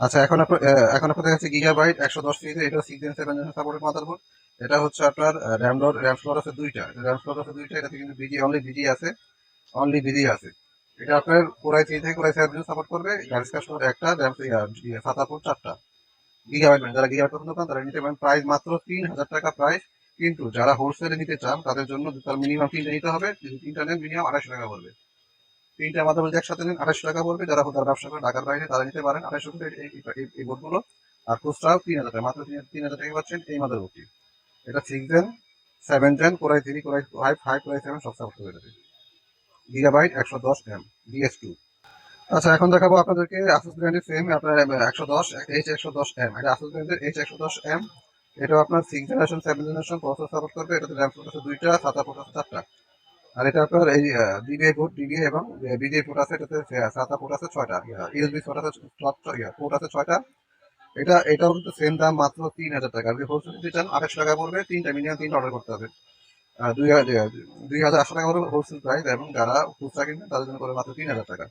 আচ্ছা এখন আপনার এখন আপনাদের কাছে গিগাবাইট একশো দশ সিরিজের এটা six gen seven gen supported motherboard এটা হচ্ছে আপনার র্যাম ডট র্যাম স্লট আছে দুইটা। র্যাম স্লট আছে দুইটা, এটাতে কিন্তু বিজি অনলি বিজি আছে। অনলি বিজি আছে। এটা আপনার কোরাই থ্রি থেকে কোরাই সেভেন সাপোর্ট করবে। স্লট একটা র্যাম সাতাপুর চারটা। গিগাবাইট মানে যারা গিগাবাইট পছন্দ তারা নিতে পারেন। প্রাইস মাত্র তিন হাজার টাকা প্রাইস কিন্তু যারা হোলসেলে নিতে চান, তাদের জন্য তার মিনিমাম তিনটা নিতে হবে। তিনটা নেন মিনিমাম আড়াইশো টাকা পড়বে। তিনটা বোর্ড একসাথে নেন আড়াইশো টাকা পড়বে। যারা যারা ব্যবসা করে ঢাকার বাইরে তারা নিতে পারেন আড়াইশো এই- এই- বোর্ডগুলো। আর খুচরাও তিন হাজার টাকা, মাত্র তিন হাজার টাকা পাচ্ছেন এই মাদার বোর্ডটি এটা six gen seven gen core i three core i five five core i seven সব সাপোর্ট করে দেবে। গিগাবাইট একশো দশ এম ডিএস টু আচ্ছা এখন দেখাবো আপনাদেরকে আসুস ব্র্যান্ডের সেম আপনার একশো দশ এইচ একশো দশ এম এটা আসুস ব্র্যান্ডের এইচ একশো দশ এম এটাও আপনার six generation seven generation processor support করবে। এটাতে র্যাম স্লট দুইটা সাতা আছে চারটা। আর এটা আপনার এই ডিবিআই পোর্ট ডিবিআই এবং বিজিআই পোর্ট আছে, এটাতে সাতা পোর্ট আছে, ছয়টা। ইউএসবি পোর্ট আছে পোর্ট আছে ছয়টা। এটা এটাও কিন্তু সেম দাম মাত্র তিন হাজার টাকা। আপনি হোলসেল দিতে চান, আঠাশ টাকা পড়বে, তিনটা মিনিমাম তিনটা অর্ডার করতে হবে। দুই হাজার দুই হাজার আটশো টাকা পড়বে হোলসেল প্রাইস এবং যারা খুচরা কিনবেন, তাদের জন্য করে মাত্র তিন হাজার টাকা।